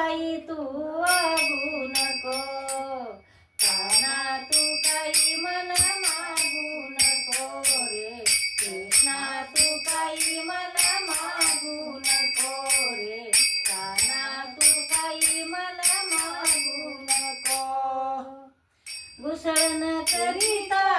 काही तू वागू नको. काना तू काही मला मागू नको रे. कृष्णा तू काही मला मागू नको रे. काना तू काही मला मागू नको. घुसळण करीता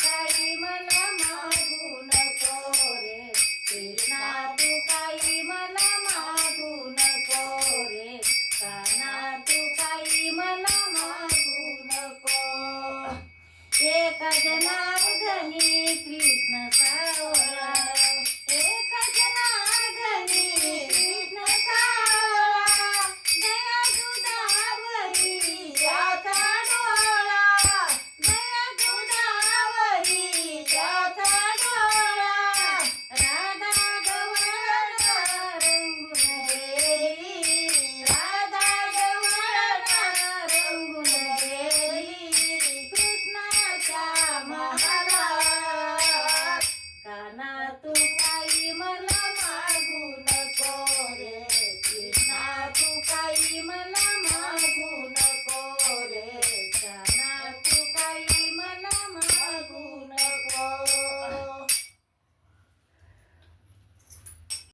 काही मला मागू नको रे. कृष्णा तू काही मला मागू नको रे. काना तू काही मला मागू नको. एक जनार्दनी